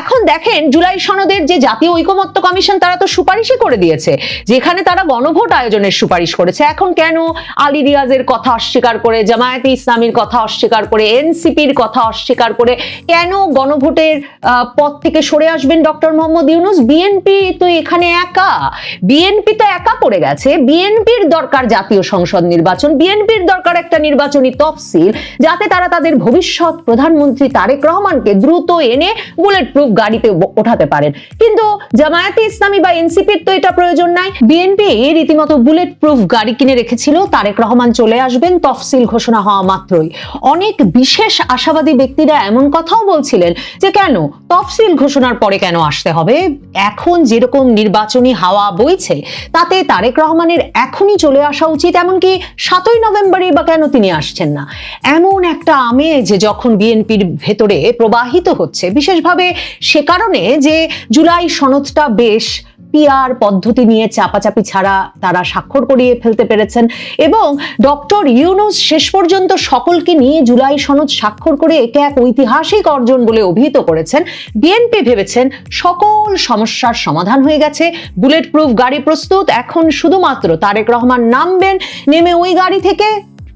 এখন দেখেন জুলাই সনদের যে জাতীয় ঐকমত্য কমিশন, তারা তো সুপারিশই করে দিয়েছে। যেখানে তারা গণভোট আয়োজনের সুপারিশ করেছে। এখন কেন আলী রিয়াজের কথা অস্বীকার করে, জামায়াতে ইসলামীর কথা অস্বীকার করে, এনসিপির কথা অস্বীকার করে কেন গণভোটের পথ থেকে সরে আসবেন ডক্টর মোহাম্মদ ইউনুস? বিএনপি তো এখানে একা। বিএনপি তো একা পড়ে গেছে। বিএনপির দরকার জাতীয় সংসদ নির্বাচন। বিএনপির দরকার একটা নির্বাচনী তফসিল, যাতে তারা তাদের ভবিষ্যৎ প্রধানমন্ত্রী তারেক রহমানকে দ্রুত এনে বুলেট প্রুফ গাড়িতে ওঠাতে পারেন। কিন্তু জামায়াতে ইসলামী বা এনসিপির তো এটা প্রয়োজন নাই। বিএনপি রীতিমতো বুলেট প্রুফ গাড়ি কিনে রেখেছিল। তারেক রহমান চলে আসবেন, তফসিল ঘোষণা হওয়া মাত্রই। অনেক বিশেষ আশাবাদী ব্যক্তিরা এমন কথাও বলছিলেন যে, কেন? তফসিল ঘোষণার পরে কেন আসতে হবে? এখন যেরকম নির্বাচনী হাওয়া বইছে, তাতে তারেক রহমানের এখনই চলে আসা উচিত। এমনকি সাতই নভেম্বরে বা কেন তিনি আসছেন না? এমন একটা আমেজ যখন বিএনপির ভেতরে প্রবাহিত হচ্ছে। বিশেষভাবে সে কারণে যে জুলাই সনদটা বেশ পিআর পদ্ধতি নিয়ে চাপাচাপি ছাড়া তারা স্বাক্ষর করিয়ে ফেলতে পেরেছেন এবং ডক্টর ইউনুস শেষ পর্যন্ত সকলকে নিয়ে জুলাই সনদ স্বাক্ষর করে একে এক ঐতিহাসিক অর্জন বলে অভিহিত করেছেন। বিএনপি ভেবেছেন সকল সমস্যার সমাধান হয়ে গেছে। বুলেট প্রুফ গাড়ি প্রস্তুত। এখন শুধুমাত্র তারেক রহমান নামবেন। নেমে ওই গাড়ি থেকে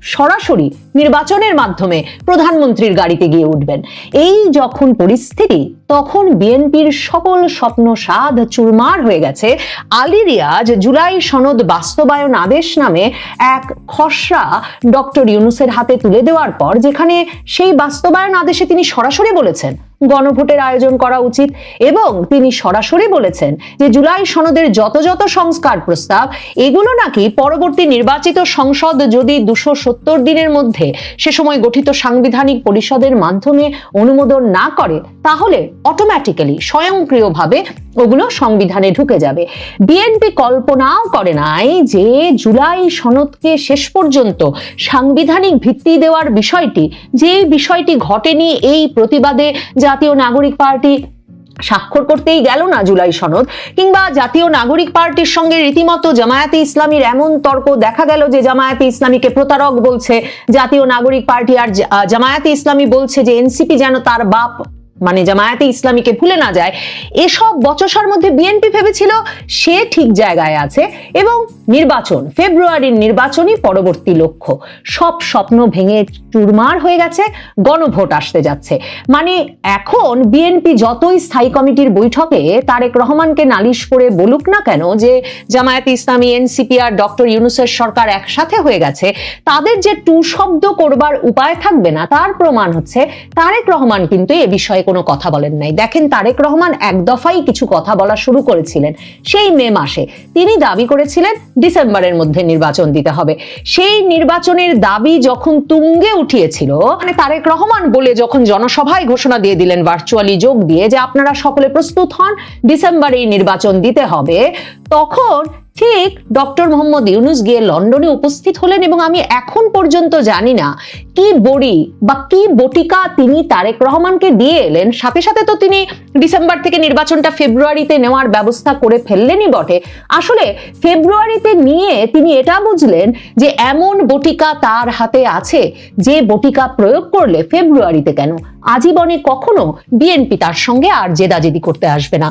সরাসরি নির্বাচনের মাধ্যমে প্রধানমন্ত্রীর গাড়িতে গিয়ে উঠবেন। এই যখন পরিস্থিতি তখন বিএনপির সকল স্বপ্ন সাধ চুরমার হয়ে গেছে। আলী রিয়াজ জুলাই সনদ বাস্তবায়ন আদেশ নামে এক খসড়া ডক্টর ইউনুসের হাতে তুলে দেওয়ার পর যেখানে সেই বাস্তবায়ন আদেশে তিনি সরাসরি বলেছেন গণভোটের আয়োজন করা উচিত এবং তিনি সরাসরি বলেছেন যে জুলাই সনদের যত যত সংস্কার প্রস্তাব, এগুলো নাকি পরবর্তী নির্বাচিত সংসদ যদি দুশো সত্তর দিনের মধ্যে সে সময় গঠিত সাংবিধানিক পরিষদের মাধ্যমে অনুমোদন না করে, তাহলে অটোমেটিক্যালি স্বয়ংক্রিয়ভাবে ওগুলো সংবিধানে ঢুকে যাবে। বিএনপি কল্পনাও করে নাই যে জুলাই সনদকে শেষ পর্যন্ত সাংবিধানিক ভিত্তি দেওয়ার বিষয়টি যে বিষয়টি ঘটেনি এই প্রতিবাদে জাতীয় নাগরিক পার্টি স্বাক্ষর করতেই গেল না জুলাই সনদ, কিংবা জাতীয় নাগরিক পার্টির সঙ্গে রীতিমতো জামায়াতে ইসলামীর এমন তর্ক দেখা গেল যে জামায়াতে ইসলামীকে প্রতারক বলছে, জাতীয় নাগরিক পার্টি আর জামায়াতে ইসলামী বলছে যে এনসিপি যেন তার বাপ মানে জামায়াতে ইসলামীকে ভুলে না যায়, এসব বচসার মধ্যে বিএনপি ভেবেছিল সে ঠিক জায়গায় আছে এবং নির্বাচন, ফেব্রুয়ারির নির্বাচনই পরবর্তী লক্ষ্য। সব স্বপ্ন ভেঙে চুরমার হয়ে গেছে, গণভোট আসতে যাচ্ছে। মানে এখন বিএনপি যতই স্থায়ী কমিটির বৈঠকে তারেক রহমানকে নালিশ করে বলুক না কেন যে জামায়াতে ইসলামী এনসিপি আর ডক্টর ইউনুসের সরকার একসাথে হয়ে গেছে, তাদের যে টু শব্দ করবার উপায় থাকবে না, তার প্রমাণ হচ্ছে তারেক রহমান কিন্তু এ বিষয়ে কোনো কথা বলেন নাই। দেখেন তারেক রহমান এক দফাই কিছু কথা বলা শুরু করেছিলেন। সেই মে মাসে তিনি দাবি করেছিলেন ডিসেম্বরের মধ্যে নির্বাচন দিতে হবে। সেই নির্বাচনের দাবি যখন তুঙ্গে উঠিয়েছিল মানে তারেক রহমান বলে যখন জনসভায় ঘোষণা দিয়ে দিলেন, ভার্চুয়ালি যোগ দিয়ে যে আপনারা সকলে প্রস্তুত হন, ডিসেম্বরেই নির্বাচন দিতে হবে, তখন ঠিক ডক্টর মোহাম্মদ ইউনুস গিয়ে লন্ডনে উপস্থিত হলেন এবং আমি এখন পর্যন্ত জানি না কি বড়ি বা কি বটিকা তিনি তারেক রহমানকে দিয়ে এলেন। সাথে সাথে তো তিনি ডিসেম্বর থেকে নির্বাচনটা ফেব্রুয়ারিতে নেওয়ার ব্যবস্থা করে ফেললেনই বটে। আসলে ফেব্রুয়ারিতে নিয়ে তিনি এটা বুঝলেন যে এমন বটিকা তার হাতে আছে, যে বটিকা প্রয়োগ করলে ফেব্রুয়ারিতে কেন? আজীবনে কখনো বিএনপি তার সঙ্গে আর জেদাজেদি করতে আসবে না।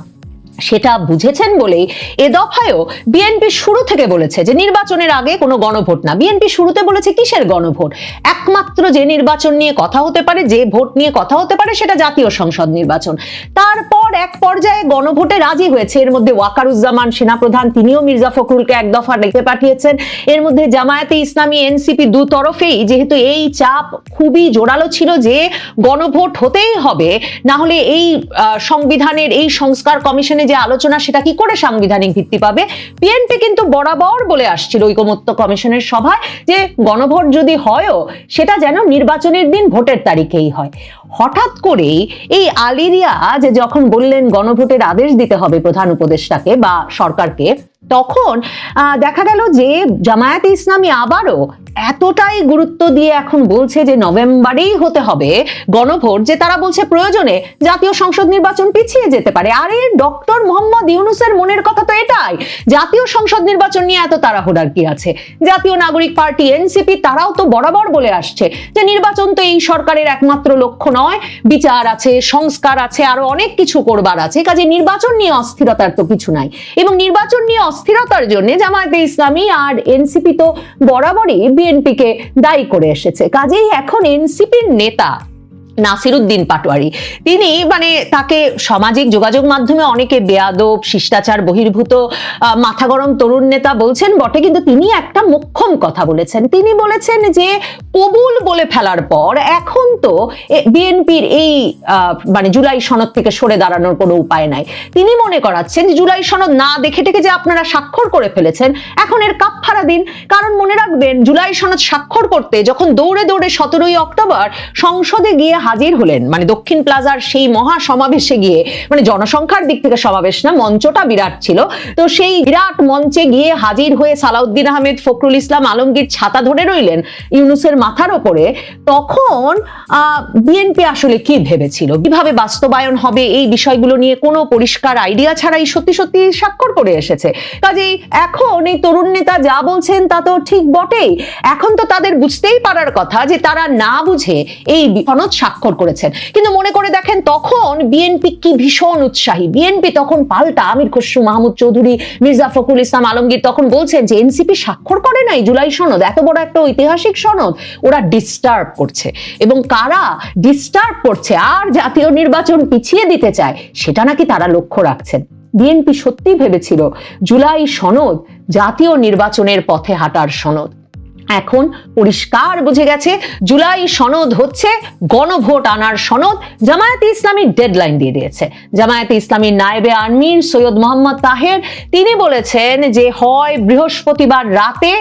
সেটা বুঝেছেন বলেই এ দফায়ও বিএনপি শুরু থেকে বলেছে যে নির্বাচনের আগে কোনো গণভোট না। বিএনপি শুরুতে বলেছে কিসের গণভোট? একমাত্র যে নির্বাচন নিয়ে কথা হতে পারে, যে ভোট নিয়ে কথা হতে পারে সেটা জাতীয় সংসদ নির্বাচন। তারপর এক পর্যায়ে গণভোটে রাজি হয়েছে। এর মধ্যে ওয়াকারুজ্জামান সেনাপ্রধান, তিনিও মির্জা ফখরুলকে এক দফা ডেকে পাঠিয়েছেন। এর মধ্যে জামায়াতে ইসলামী এনসিপি দু তরফেই যেহেতু এই চাপ খুবই জোরালো ছিল যে গণভোট হতেই হবে, না হলে এই সংবিধানের এই সংস্কার কমিশনে যে আলোচনা, সেটা কি করে সাংবিধানিক ভিত্তি পাবে? বিএনপি কিন্তু বরাবর বলে আসছিল ঐকমত্য কমিশনের সভায় যে গণভোট যদি হয়ও, সেটা যেন নির্বাচনের দিন ভোটের তারিখেই হয়। হঠাৎ করেই এই আলিরিয়া যে যখন বললেন গণভোটের আদেশ দিতে হবে প্রধান উপদেষ্টাকে বা সরকারকে তখন দেখা গেল যে জামায়াতে ইসলামী আবারও এতটাই গুরুত্ব দিয়ে এখন বলছে যে নভেম্বরেই হতে হবে গণভোট, যে তারা বলছে প্রয়োজনে জাতীয় সংসদ নির্বাচন পিছিয়ে যেতে পারে। আরে, ডক্টর মোহাম্মদ ইউনুসের মনের কথা তো এটাই, জাতীয় সংসদ নির্বাচন নিয়ে এত তাড়াহুড়ার কি আছে? জাতীয় নাগরিক পার্টি, এনসিপি, তারাও তো বরাবর বলে আসছে যে নির্বাচন তো এই সরকারের একমাত্র লক্ষ্য নয়, বিচার আছে, সংস্কার আছে, আরও অনেক কিছু করবার আছে, কাজে নির্বাচন নিয়ে অস্থিরতার তো কিছু নাই। এবং নির্বাচন নিয়ে অস্থিরতার জন্য জামায়াতে ইসলামী আর এনসিপি তো বরাবরই বিএনপিকে দায়ী করে এসেছে। কাজেই এখন এনসিপির নেতা নাসিরুদ্দিন পাটোয়ারি। তিনি মানে তাকে সামাজিক যোগাযোগ মাধ্যমে অনেকে বেয়াদব, শিষ্টাচার বহির্ভূত মাথা গরম তরুণ নেতা বলছেন বটে, কিন্তু তিনি একটা মোক্ষম কথা বলেছেন। তিনি বলেছেন যে, কবুল বলে ফেলার পর এখন তো বিএনপির এই মানে জুলাই সনদ থেকে সরে দাঁড়ানোর কোনো উপায় নাই। তিনি মনে করাচ্ছেন যে, জুলাই সনদ না দেখে টেকে যে আপনারা স্বাক্ষর করে ফেলেছেন, এখন এর কাপ ফাড়া দিন। কারণ মনে রাখবেন, জুলাই সনদ স্বাক্ষর করতে যখন দৌড়ে দৌড়ে সতেরোই অক্টোবর সংসদে গিয়ে হাজির হলেন। মানে দক্ষিণ প্লাজার সেই মহা সমাবেশে গিয়ে মানে জনসংখ্যার দিক থেকে সমাবেশ না, মঞ্চটা বিরাট ছিল। তো সেই বিরাট মঞ্চে গিয়ে হাজির হয়ে সালাউদ্দিন আহমেদ, ফখরুল ইসলাম আলমগীর ছাতা ধরে রইলেন ইউনুসের মাথার ওপরে। তখন বিএনপি আসলে কি ভেবেছিল? কীভাবে বাস্তবায়ন হবে? এই বিষয়গুলো নিয়ে কোনো পরিষ্কার আইডিয়া ছাড়াই সত্যি সত্যি স্বাক্ষর করে এসেছে। কাজেই এখন এই তরুণ নেতা যা বলছেন তা তো ঠিক বটেই। এখন তো তাদের বুঝতেই পারার কথা যে তারা না বুঝে এই সনদ করেছেন। কিন্তু মনে করে দেখেন, তখন বিএনপি কি ভীষণ উৎসাহী। বিএনপি তখন পাল্টা আমির খসরু, মাহমুদ চৌধুরী, মির্জা ফখরুল ইসলাম আলমগীর তখন বলছেন যে এনসিপি স্বাক্ষর করে নাই জুলাই সনদ? এত বড় একটা ঐতিহাসিক সনদ ওরা ডিস্টার্ব করছে। এবং কারা ডিস্টার্ব করছে, আর জাতীয় নির্বাচন পিছিয়ে দিতে চায়, সেটা নাকি তারা লক্ষ্য রাখছেন। বিএনপি সত্যি ভেবেছিল, জুলাই সনদ জাতীয় নির্বাচনের পথে হাঁটার সনদ। এখন পরিষ্কার বুঝে গেছে, জুলাই সনদ হচ্ছে, গণভোট আনার সনদ জামায়াতে ইসলামী ডেডলাইন দিয়ে দিয়েছে। জামায়াতে ইসলামী নায়েবে আমির সৈয়দ মোহাম্মদ তাহের, তিনি বলেছেন যে হয় বৃহস্পতিবার রাতে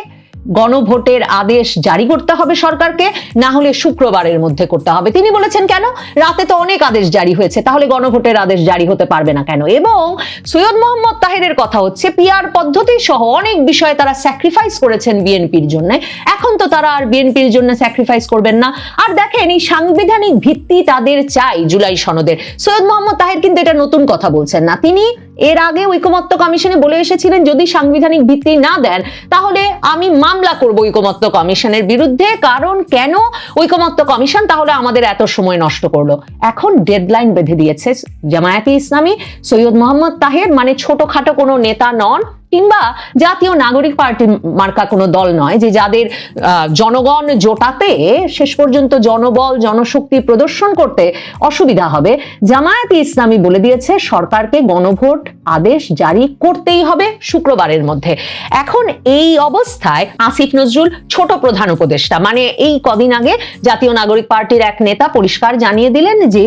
গণভোটের আদেশ জারি করতে হবে সরকারকে, না হলে শুক্রবারের মধ্যে করতে হবে। তিনি বলেছেন কেন? রাতে তো অনেক আদেশ জারি হয়েছে, তাহলে গণভোটের আদেশ জারি হতে পারবে না কেন? এবং সৈয়দ মোহাম্মদ তাহেরের কথা হচ্ছে, পিআর পদ্ধতি সহ অনেক বিষয়ে তারা স্যাক্রিফাইস করেছেন বিএনপির জন্য। এখন তো তারা আর বিএনপির জন্য স্যাক্রিফাইস করবেন না। আর দেখেন, এই সাংবিধানিক ভিত্তি তাদের চাই জুলাই সনদের। সৈয়দ মোহাম্মদ তাহের কিন্তু এটা নতুন কথা বলছেন না। তিনি এর আগে ঐকমত্য কমিশনে বলে এসেছিলেন, যদি সাংবিধানিক ভিত্তি না দেন, তাহলে আমি মামলা করব ঐকমত্য কমিশনের বিরুদ্ধে। কারণ কেন ঐকমত্য কমিশন? তাহলে আমাদের এত সময় নষ্ট করল। এখন ডেডলাইন বেঁধে দিয়েছে জামায়াতি ইসলামী সৈয়দ মোহাম্মদ তাহের। মানে ছোটখাটো কোনো নেতা নন কিংবা জাতীয় নাগরিক পার্টি মার্কা কোনো দল নয় যে যাদের জনগণ জোটাতে শেষ পর্যন্ত জনবল, জনশক্তি প্রদর্শন করতে অসুবিধা হবে। জামায়াতে ইসলামী বলে দিয়েছে, সরকারকে গণভোট আদেশ জারি করতেই হবে শুক্রবারের মধ্যে। এখন এই অবস্থায় আসিফ নজরুল ছোট প্রধান উপদেষ্টা মানে এই কদিন আগে জাতীয় নাগরিক পার্টির এক নেতা পরিষ্কার জানিয়ে দিলেন যে,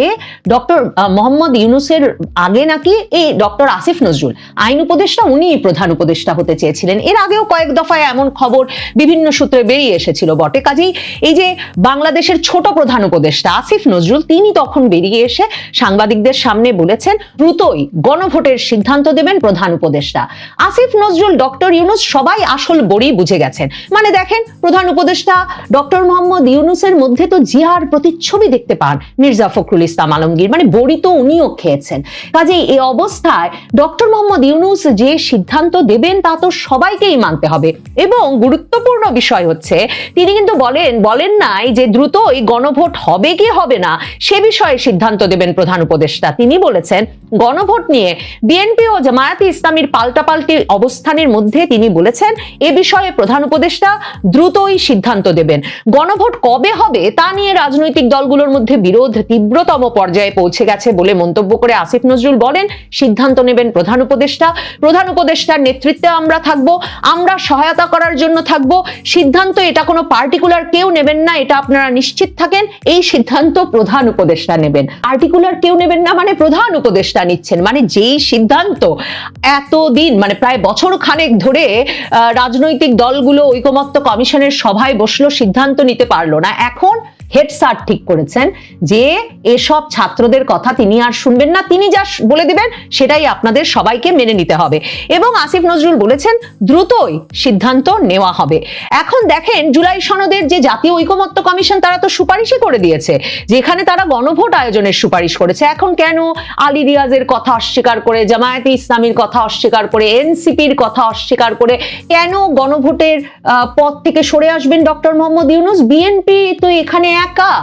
ডক্টর মোহাম্মদ ইউনুসের আগে নাকি এই ডক্টর আসিফ নজরুল, আইন উপদেষ্টা উনি প্রধান উপদেষ্টা হতে চেয়েছিলেন। এর আগেও কয়েক দফায় এমন খবর বিভিন্ন সূত্রে বেরিয়ে এসেছিল বটে। কাজেই এই যে বাংলাদেশের ছোট প্রধান উপদেষ্টা আসিফ নজরুল, তিনি তখন বেরিয়ে এসে সাংবাদিকদের সামনে বলেছেন, দ্রুতই গণভোটের সিদ্ধান্ত দেবেন প্রধান উপদেষ্টা। আসিফ নজরুল, ডক্টর ইউনুস সবাই আসল বড়ি বুঝে গেছেন। মানে দেখেন, প্রধান উপদেষ্টা ডক্টর মোহাম্মদ ইউনুসের মধ্যে তো জিয়ার প্রতিচ্ছবি দেখতে পান মির্জা ফখরুল ইসলাম আলমগীর। মানে বড়ি তো উনিও খেয়েছেন। কাজেই এই অবস্থায় ডক্টর মোহাম্মদ ইউনুস যে সিদ্ধান্ত দেবেন, তা তো সবাইকেই মানতে হবে। এবং গুরুত্বপূর্ণ বিষয় হচ্ছে, তিনি কিন্তু বলেন বলেন নাই যে দ্রুতই গণভোট হবে কি হবে না, সে বিষয়ে সিদ্ধান্ত দেবেন প্রধান উপদেষ্টা। তিনি বলেছেন, গণভোট নিয়ে বিএনপি ও জামায়াতে ইসলামীর পাল্টাপাল্টি অবস্থানের মধ্যে তিনি বলেছেন, এ বিষয়ে প্রধান উপদেষ্টা দ্রুতই সিদ্ধান্ত দেবেন। গণভোট কবে হবে, তা নিয়ে রাজনৈতিক দলগুলোর মধ্যে বিরোধ তীব্রতম পর্যায়ে পৌঁছে গেছে বলে মন্তব্য করে আসিফ নজরুল বলেন, সিদ্ধান্ত নেবেন প্রধান উপদেষ্টা। প্রধান উপদেষ্টার নেতৃত্বে আমরা থাকব, আমরা সহায়তা করার জন্য থাকব। সিদ্ধান্ত, এটা কোনো পার্টিকুলার কেউ নেবেন না, এটা আপনারা নিশ্চিত থাকেন। এই সিদ্ধান্ত প্রধান উপদেষ্টা নেবেন। পার্টিকুলার কেউ নেবেন না মানে প্রধান উপদেষ্টা নিচ্ছেন। মানে যেই সিদ্ধান্ত এতদিন মানে প্রায় বছর খানেক ধরে রাজনৈতিক দলগুলো ঐকমত্য কমিশনের সভায় বসল, সিদ্ধান্ত নিতে পারল না। এখন হেড স্যার ঠিক করেছেন যে এসব ছাত্রদের কথা তিনি আর শুনবেন না। তিনি যা বলে দিবেন সেটাই আপনাদের সবাইকে মেনে নিতে হবে। এবং আসিফ নজরুল বলেছেন, দ্রুতই সিদ্ধান্ত নেওয়া হবে। এখন দেখেন, জুলাই সনদের যে জাতীয় ঐকমত্য কমিশন, তারা তো সুপারিশই করে দিয়েছে, যেখানে তারা গণভোট আয়োজনের সুপারিশ করেছে। এখন কেন আলী রিয়াজের কথা অস্বীকার করে, জামায়াতে ইসলামীর কথা অস্বীকার করে, এনসিপির কথা অস্বীকার করে, কেন গণভোটের পথ থেকে সরে আসবেন ডক্টর মোহাম্মদ ইউনুস? বিএনপি তো এখানে একা।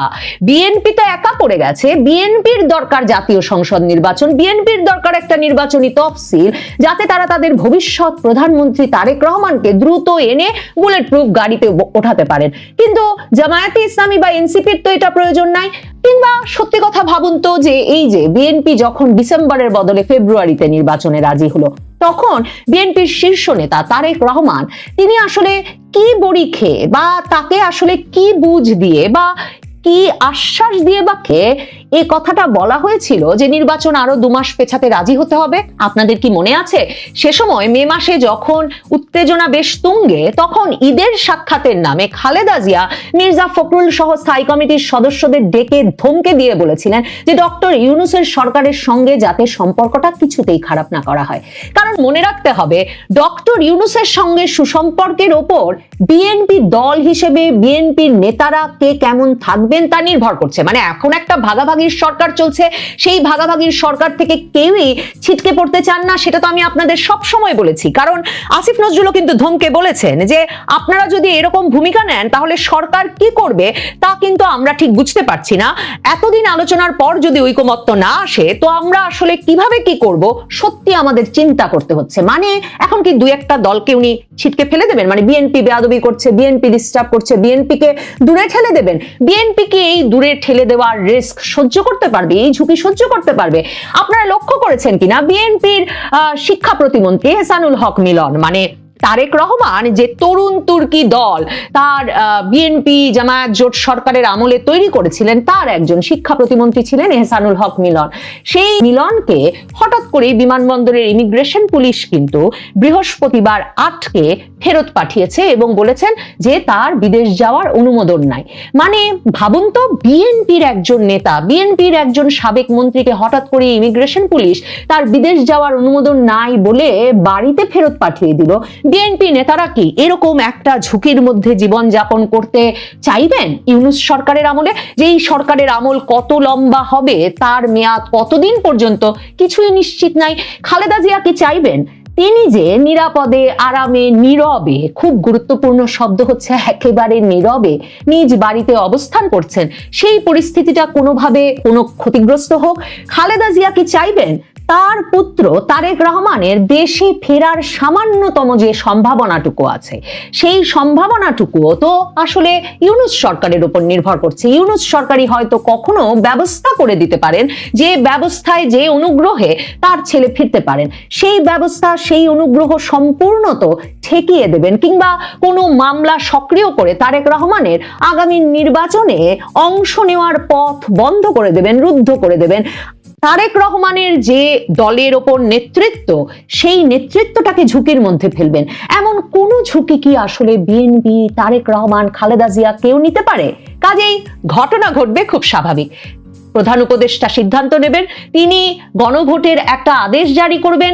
বিএনপি তো একা পড়ে গেছে। বিএনপির দরকার জাতীয় সংসদ নির্বাচন। বিএনপির দরকার একটা নির্বাচনী তফসিল যাতে তারা তাদের ভবিষ্যৎ প্রধানমন্ত্রী তারেক রহমানকে দ্রুত এনে বুলেট প্রুফ গাড়িতে ওঠাতে পারেন। কিন্তু জামায়াতে ইসলামী বা এনসিপির তো এটা প্রয়োজন নাই। কিংবা সত্যি কথা ভাবুন তো যে এই যে বিএনপি যখন ডিসেম্বরের বদলে ফেব্রুয়ারিতে নির্বাচনে রাজি হলো তখন বিএনপির শীর্ষ নেতা তারেক রহমান, তিনি আসলে কি বড়ি খেয়ে বা তাকে আসলে কি বুঝ দিয়ে বা কি আশ্বাস দিয়ে বা খেয়ে এই কথাটা বলা হয়েছিল যে নির্বাচন আরও দু মাস পেছাতে রাজি হতে হবে? আপনাদের কি মনে আছে? সে সময় মে মাসে যখন উত্তেজনা বেশ তুঙ্গে, তখন ঈদের সাক্ষাতের নামে খালেদা জিয়া মির্জা ফখরুল সহ স্থায়ী কমিটির সদস্যদের ডেকে ধমকে দিয়ে বলেছিলেন যে ডক্টর ইউনুসের সরকারের সঙ্গে যাতে সম্পর্কটা কিছুতেই খারাপ না করা হয়। কারণ মনে রাখতে হবে, ডক্টর ইউনুসের সঙ্গে সুসম্পর্কের ওপর বিএনপি দল হিসেবে বিএনপির নেতারা কে কেমন থাকবেন তা নির্ভর করছে। মানে এখন একটা ভাগাভাগির সরকার চলছে, সেই ভাগাভাগির সরকার থেকে কেউই ছিটকে পড়তে চান না, সেটা তো আমি আপনাদের সব সময় বলেছি। কারণ আসিফ নজরুলও কিন্তু ধমকে বলেছেন যে, আপনারা যদি এরকম ভূমিকা নেন, তাহলে সরকার কি করবে তা কিন্তু আমরা ঠিক বুঝতে পারছি না। এতদিন আলোচনার পর যদি ঐকমত্য না আসে, তো আমরা আসলে কীভাবে কি করব, সত্যি আমাদের চিন্তা করতে হচ্ছে। মানে এখন কি দুই একটা দলকে উনি ছিটকে ফেলে দেবেন? মানে বিএনপি বেয়াদবি করছে, বিএনপি ডিস্টার্ব করছে বিএনপি কে দূরে ঠেলে দেবেন। বিএনপি কি এই দূরে ঠেলে দেওয়ার রিস্ক সহ্য করতে পারবে, এই ঝুঁকি সহ্য করতে পারবে। আপনারা লক্ষ্য করেছেন কিনা? বিএনপির শিক্ষা প্রতিমন্ত্রী হেসানুল হক মিলন মানে তারেক রহমান যে তরুণ তুর্কি দল, তার বিএনপি জামায়াত জোট সরকারের আমলে তৈরি করেছিলেন, তার একজন শিক্ষা প্রতিমন্ত্রী ছিলেন এহসানুল হক মিলন। সেই মিলনকে হঠাৎ করে বিমানবন্দরের ইমিগ্রেশন পুলিশ কিন্তু বৃহস্পতিবার আটকে ফেরত পাঠিয়েছে এবং বলেছেন যে তার বিদেশ যাওয়ার অনুমোদন নাই। মানে ভাবুন তো, বিএনপির একজন নেতা, বিএনপির একজন সাবেক মন্ত্রীকে হঠাৎ করে ইমিগ্রেশন পুলিশ তার বিদেশ যাওয়ার অনুমোদন নাই বলে বাড়িতে ফেরত পাঠিয়ে দিল। বিএনপি নেতারা কি এরকম একটা ঝুঁকির মধ্যে জীবন যাপন করতে চাইবেন ইউনুস সরকারের আমলে? যে এই সরকারের আমল কত লম্বা হবে, তার মেয়াদ কতদিন পর্যন্ত? কিছুই নিশ্চিত নাই। খালেদা জিয়া কি চাইবেন? তিনি যে নিরাপদে, আরামে, নীরবে, খুব গুরুত্বপূর্ণ শব্দ হচ্ছে একেবারে নীরবে নিজ বাড়িতে অবস্থান করছেন, সেই পরিস্থিতিটা কোনোভাবে কোনো ক্ষতিগ্রস্ত হোক। খালেদা জিয়া কি চাইবেন? তার পুত্র তারেক রহমানের দেশে ফেরার সামান্যতম যে সম্ভাবনাটুকু আছে, সেই সম্ভাবনাটুকুও তো আসলে ইউনুস সরকারের উপর নির্ভর করছে। ইউনুস সরকারই হয়তো কখনো ব্যবস্থা করে দিতে পারেন, যে ব্যবস্থায় যে অনুগ্রহে তার ছেলে ফিরতে পারেন। সেই ব্যবস্থা, সেই অনুগ্রহ সম্পূর্ণ তো ঠেকিয়ে দেবেন, কিংবা কোনো মামলা সক্রিয় করে তারেক রহমানের আগামী নির্বাচনে অংশ নেওয়ার পথ বন্ধ করে দেবেন, রুদ্ধ করে দেবেন। তারেক রহমানের যে দলের ওপর নেতৃত্ব, সেই নেতৃত্বটাকে ঝুঁকির মধ্যে ফেলবেন। এমন কোন ঝুঁকি কি আসলে বিএনপি, তারেক রহমান, খালেদা জিয়া কেউ নিতে পারে? কাজেই ঘটনা ঘটবে খুব স্বাভাবিক। প্রধান উপদেষ্টা সিদ্ধান্ত নেবেন, তিনি গণভোটের একটা আদেশ জারি করবেন,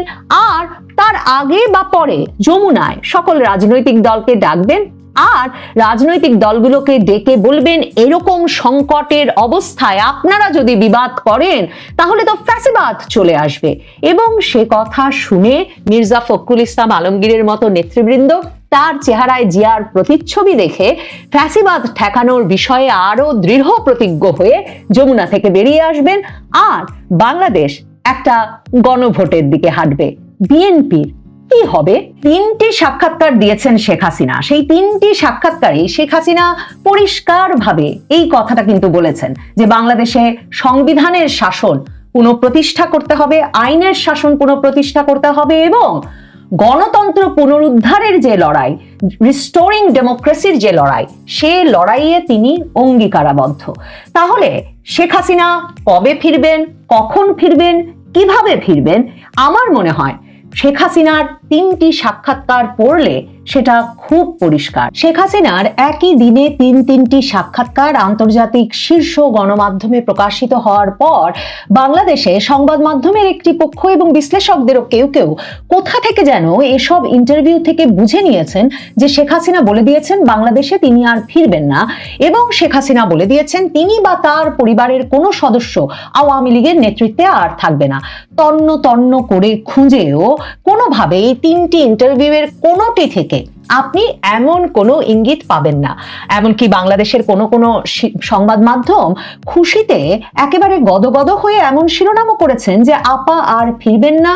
আর তার আগে বা পরে যমুনায় সকল রাজনৈতিক দলকে ডাকবেন আর রাজনৈতিক দলগুলোকে ডেকে বলবেন, এরকম সংকটের অবস্থায় আপনারা যদি বিবাদ করেন, তাহলে তো ফ্যাসিবাদ চলে আসবে। এবং সে কথা শুনে মির্জা ফখরুল ইসলাম আলমগীরের মতো নেতৃবৃন্দ তার চেহারায় জিয়ার প্রতিচ্ছবি দেখে ফ্যাসিবাদ ঠেকানোর বিষয়ে আরও দৃঢ় প্রতিজ্ঞ হয়ে যমুনা থেকে বেরিয়ে আসবেন। আর বাংলাদেশ একটা গণভোটের দিকে হাঁটবে। বিএনপির কি হবে? তিনটি সাক্ষাৎকার দিয়েছেন শেখ হাসিনা। সেই তিনটি সাক্ষাৎকারে শেখ হাসিনা পরিষ্কারভাবে এই কথাটা কিন্তু বলেছেন যে বাংলাদেশে সংবিধানের শাসন পুনঃপ্রতিষ্ঠা করতে হবে, আইনের শাসন পুনঃপ্রতিষ্ঠা করতে হবে এবং গণতন্ত্র পুনরুদ্ধারের যে লড়াই রিস্টোরিং ডেমোক্রেসির যে লড়াই, সে লড়াইয়ে তিনি অঙ্গীকারাবদ্ধ। তাহলে শেখ হাসিনা কবে ফিরবেন, কখন ফিরবেন, কীভাবে ফিরবেন? আমার মনে হয় শেখ হাসিনার তিনটি সাক্ষাৎকার পড়লে সেটা খুব পরিষ্কার। শেখ হাসিনার একই দিনে তিন তিনটি সাক্ষাৎকার আন্তর্জাতিক শীর্ষ গণমাধ্যমে প্রকাশিত হওয়ার পর বাংলাদেশে সংবাদ মাধ্যমের একটি পক্ষ এবং বিশ্লেষকদেরও কেউ কেউ কোথা থেকে যেন এসব ইন্টারভিউ থেকে বুঝে নিয়েছেন যে শেখ হাসিনা বলে দিয়েছেন বাংলাদেশে তিনি আর ফিরবেন না এবং শেখ হাসিনা বলে দিয়েছেন তিনি বা তার পরিবারের কোনো সদস্য আওয়ামী লীগের নেতৃত্বে আর থাকবে না। তন্ন তন্ন করে খুঁজেও কোনোভাবে এই তিনটি ইন্টারভিউয়ের কোনোটি থেকে আপনি এমন কোনো ইঙ্গিত পাবেন না। এমনকি বাংলাদেশের কোনো কোনো সংবাদ মাধ্যম খুশিতে একেবারে গদগদ হয়ে এমন শিরোনামও করেছেন যে আপা আর ফিরবেন না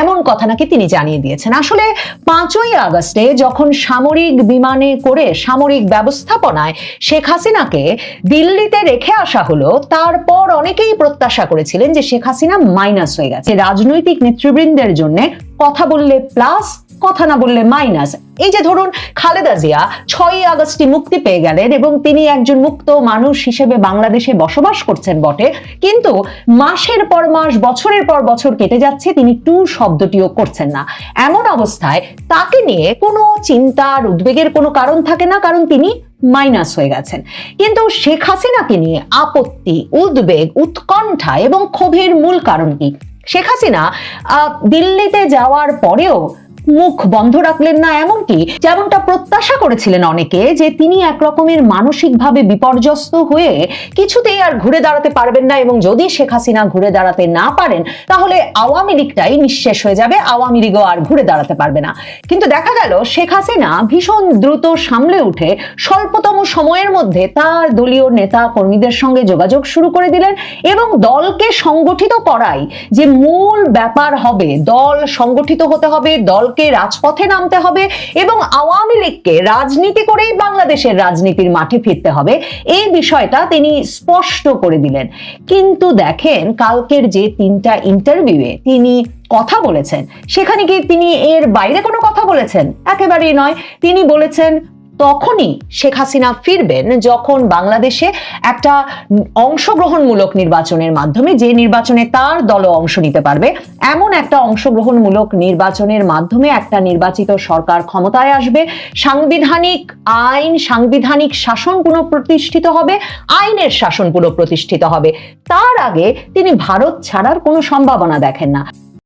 এমন কথা নাকি তিনি জানিয়ে দিয়েছেন। আসলে পাঁচই আগস্টে যখন সামরিক বিমানে করে সামরিক ব্যবস্থাপনায় শেখ হাসিনাকে দিল্লিতে রেখে আসা হলো, তারপর অনেকেই প্রত্যাশা করেছিলেন যে শেখ হাসিনা মাইনাস হয়ে গেছে। রাজনৈতিক নেতৃবৃন্দের জন্য কথা বললে প্লাস কথা না বললে মাইনাস এই যে ধরুন খালেদা জিয়া ছয়ই আগস্টে মুক্তি পেয়ে গেলেন এবং তিনি একজন মুক্ত মানুষ হিসেবে বাংলাদেশে বসবাস করছেন বটে, কিন্তু মাসের পর মাস, বছরের পর বছর কেটে যাচ্ছে, তিনি টু শব্দটিও করছেন না। এমন অবস্থায় তাকে নিয়ে কোনো চিন্তার উদ্বেগের কোনো কারণ থাকে না, কারণ তিনি মাইনাস হয়ে গেছেন। কিন্তু শেখ হাসিনাকে নিয়ে আপত্তি, উদ্বেগ, উৎকণ্ঠা এবং ক্ষোভের মূল কারণ কি? শেখ হাসিনা দিল্লিতে যাওয়ার পরেও মুখ বন্ধ রাখলেন না এমনকি যেমনটা প্রত্যাশা করেছিলেন অনেকে যে তিনি একরকমের মানসিকভাবে বিপর্যস্ত হয়ে কিছুতেই আর ঘুরে দাঁড়াতে পারবেন না এবং যদি শেখ হাসিনা ঘুরে দাঁড়াতে না পারেন, তাহলে আওয়ামী লীগটাই নিঃশেষ হয়ে যাবে, আওয়ামী লীগও আর ঘুরে দাঁড়াতে পারবে না। কিন্তু দেখা গেল, শেখ হাসিনা ভীষণ দ্রুত সামলে উঠে স্বল্পতম সময়ের মধ্যে তার দলীয় নেতা কর্মীদের সঙ্গে যোগাযোগ শুরু করে দিলেন এবং দলকে সংগঠিত করাই যে মূল ব্যাপার হবে। দল সংগঠিত হতে হবে দলকে রাজপথে নামতে হবে এবং আওয়ামী লীগকে রাজনীতি করেই বাংলাদেশের রাজনীতির মাঠে ফিরতে হবে। এই বিষয়টা তিনি স্পষ্ট করে দিলেন। কিন্তু দেখেন, কালকের যে তিনটা ইন্টারভিউয়ে তিনি কথা বলেছেন, সেখানে কি তিনি এর বাইরে কোনো কথা বলেছেন? একেবারেই নয়। তিনি বলেছেন তখনই শেখ হাসিনা ফিরবেন যখন বাংলাদেশে একটা অংশগ্রহণমূলক নির্বাচনের মাধ্যমে যে নির্বাচনে তার দলও অংশ নিতে পারবে, এমন একটা অংশগ্রহণমূলক নির্বাচনের মাধ্যমে একটা নির্বাচিত সরকার ক্ষমতায় আসবে। সাংবিধানিক আইন, সাংবিধানিক শাসন পুনঃপ্রতিষ্ঠিত হবে, আইনের শাসন পুনঃপ্রতিষ্ঠিত হবে। তার আগে তিনি ভারত ছাড়ার কোনো সম্ভাবনা দেখেন না।